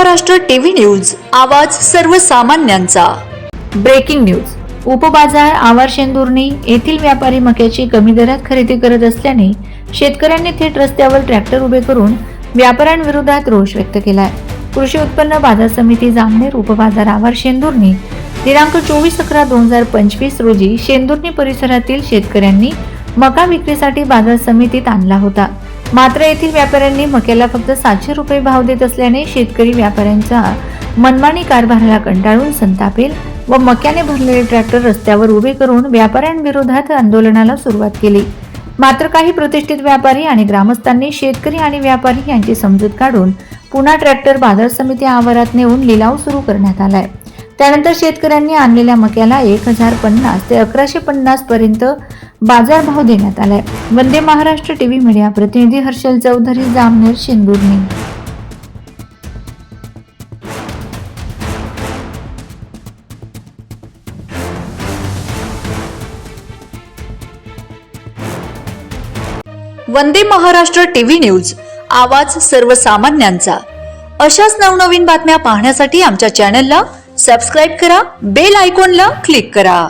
Maharashtra TV news आवाज सर्वसामान्यांचा. Breaking news. उपबाजार आवार शेंदुर्णी येथील व्यापारी मक्याची कमी दरात खरेदी करत असल्याने शेतकऱ्यांनी थेट रस्त्यावर ट्रॅक्टर उभे करून व्यापाऱ्यांविरोधात रोष व्यक्त केलाय. कृषी उत्पन्न बाजार समिती जामनेर उपबाजार आवार शेंदुर्णी दिनांक चोवीस अकरा दोन हजार पंचवीस रोजी शेंदुर्णी परिसरातील शेतकऱ्यांनी मका विक्रीसाठी बाजार समितीत आणला होता. मात्र येथील व्यापाऱ्यांनी मक्याला फक्त सातशे रुपये भाव देत असल्याने शेतकरी व्यापाऱ्यांचा मनमानी कारभाराला कंटाळून संतापेल व मक्याने भरलेले ट्रॅक्टर रस्त्यावर उभे करून व्यापाऱ्यांविरोधात आंदोलनाला सुरुवात केली. मात्र काही प्रतिष्ठित व्यापारी आणि ग्रामस्थांनी शेतकरी आणि व्यापारी यांची समजूत काढून पुन्हा ट्रॅक्टर बाजार समिती आवारात नेऊन लिलाव सुरू करण्यात आलाय. त्यानंतर शेतकऱ्यांनी आणलेल्या मक्याला एक हजार पन्नास ते अकराशे पन्नास पर्यंत बाजारभाव देण्यात आलाय. वंदे महाराष्ट्र टीव्ही मीडिया प्रतिनिधी हर्षल चौधरी जामनेर शेंदुर्णी वंदे महाराष्ट्र टीव्ही न्यूज आवाज सर्वसामान्यांचा. अशाच नवनवीन बातम्या पाहण्यासाठी आमच्या चॅनलला सबस्क्राईब करा बेल आयकॉनला क्लिक करा.